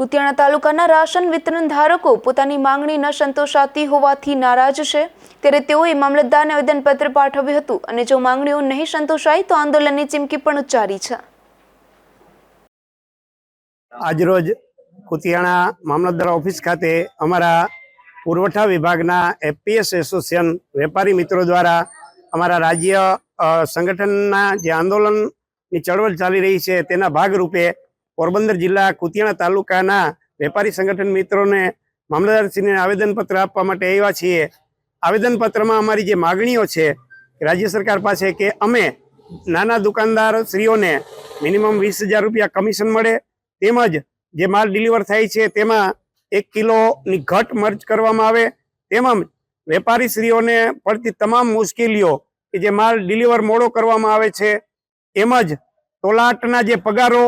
કુતિયાણા તાલુકાના રાશન વિતરણ ધારકો પોતાની માંગણી ન સંતોષાતી હોવાથી નારાજ છે. ત્યારે તેઓએ મામલતદારને આવેદનપત્ર પાઠવ્યું હતું અને જો માંગણીઓ નહીં સંતોષાય તો આંદોલનની ચીમકી પણ ઉચ્ચારી છે. આજરોજ કુતિયાણા મામલતદાર ઓફિસ ખાતે અમારા પુરવઠા વિભાગના એફપીએસ એસોસિએશન વેપારી મિત્રો દ્વારા અમારા રાજ્ય સંગઠનના જે આંદોલનની ચળવળ ચાલી રહી છે તેના ભાગરૂપે પોરબંદર જિલ્લા કુતિયાણા તાલુકાના વેપારી સંગઠન મિત્રોને મામલતદારશ્રીને આવેદનપત્ર આપવા માટે આવ્યા છીએ. આવેદનપત્રમાં અમારી જે માગણીઓ છે રાજ્ય સરકાર પાસે કે અમે નાના દુકાનદાર શ્રીઓને મિનિમમ વીસ હજાર રૂપિયા કમિશન મળે, તેમજ જે માલ ડિલિવર થાય છે તેમાં એક કિલોની ઘટ મર્જ કરવામાં આવે, તેમજ વેપારી શ્રીઓને પડતી તમામ મુશ્કેલીઓ કે જે માલ ડિલિવર મોડો કરવામાં આવે છે એમજ તોલાટના જે પગારો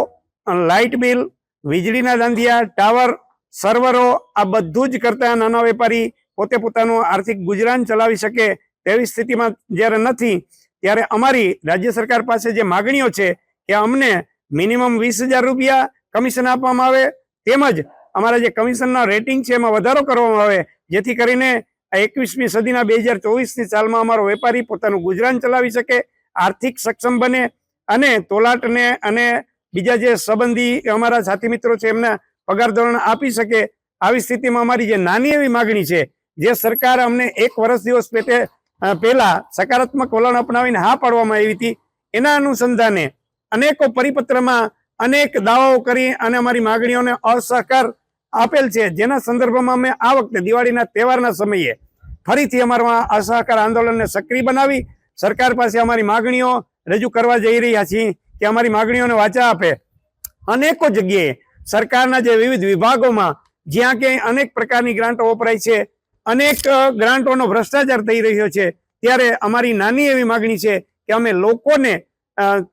લાઇટ બિલ, વીજળીના દાંધિયા ટાવર, સર્વરો, આ બધું જ કરતા નાના વેપારી પોતે પોતાનું આર્થિક ગુજરાન ચલાવી શકે તેવી સ્થિતિમાં જ્યારે નથી, ત્યારે અમારી રાજ્ય સરકાર પાસે જે માગણીઓ છે કે અમને મિનિમમ વીસ હજાર રૂપિયા કમિશન આપવામાં આવે, તેમજ અમારા જે કમિશનના રેટિંગ છે એમાં વધારો કરવામાં આવે, જેથી કરીને એકવીસમી સદીના બે હજાર ચોવીસની સાલમાં અમારો વેપારી પોતાનું ગુજરાન ચલાવી શકે, આર્થિક સક્ષમ બને અને તોલાટને અને બીજા જે સંબંધી અમારા સાથી મિત્રો છે, એમના પગાર ધોરણ આપી શકે આવી સ્થિતિમાં અમારી જે નાની એવી માગણી છે, જે સરકાર અમને એક વર્ષ દિવસ પેટે પહેલા સકારાત્મક વલણ અપનાવીને હા પાડવામાં આવી હતી. એના અનુસંધાને અનેકો પરિપત્રમાં અનેક દાવાઓ કરી અને અમારી માગણીઓને અસહકાર આપેલ છે. જેના સંદર્ભમાં અમે આ વખતે દિવાળીના તહેવારના સમયે ફરીથી અમારા અસહકાર આંદોલનને સક્રિય બનાવી સરકાર પાસે અમારી માગણીઓ રજૂ કરવા જઈ રહ્યા છીએ. કે અમારી માગણીઓને વાચા આપે. અનેકો જગ્યાએ સરકારના જે વિવિધ વિભાગોમાં જ્યાં ક્યાંય અનેક પ્રકારની ગ્રાન્ટો વપરાય છે, અનેક ગ્રાન્ટોનો ભ્રષ્ટાચાર થઈ રહ્યો છે, ત્યારે અમારી નાની એવી માગણી છે કે અમે લોકોને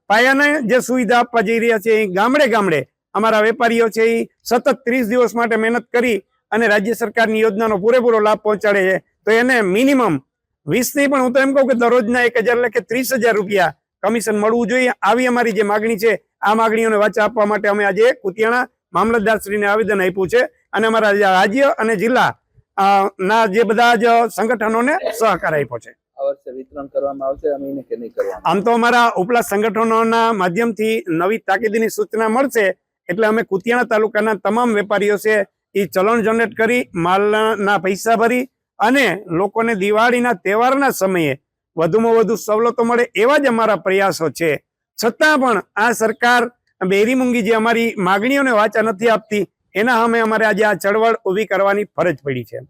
પાયાને જે સુવિધા આપવા જઈ રહ્યા છે એ ગામડે ગામડે અમારા વેપારીઓ છે એ સતત ત્રીસ દિવસ માટે મહેનત કરી અને રાજ્ય સરકારની યોજનાનો પૂરેપૂરો લાભ પહોંચાડે છે. તો એને મિનિમમ વીસની પણ હું તો એમ કહું કે દરરોજના એક હજાર કે ત્રીસ હજાર રૂપિયા કમિશન મળવું જોઈએ. આવી અમારી જે માગણી છે આ માગણીઓને વાચા આપવા માટે અમે આજે કુતિયાણા મામલતદારશ્રીને આવેદન આપ્યું છે અને અમારા રાજ્ય અને જિલ્લા ના જે બધા જ સંગઠનોને સહકાર આપ્યો છે. આમ તો અમારા ઉપલા સંગઠનોના માધ્યમથી નવી તાકીદની સૂચના મળશે એટલે અમે કુતિયાણા તાલુકાના તમામ વેપારીઓ છે એ ચલણ જનરેટ કરી માલના પૈસા ભરી અને લોકોને દિવાળીના તહેવારના સમયે વધુમાં વધુ સવલતો મળે એવા જ અમારા પ્રયાસો છે. છતાં પણ આ સરકાર બેરી મૂંગી જે અમારી માગણીઓને વાચા નથી આપતી, એના સામે અમારે આજે આ ચળવળ ઊભી કરવાની ફરજ પડી છે.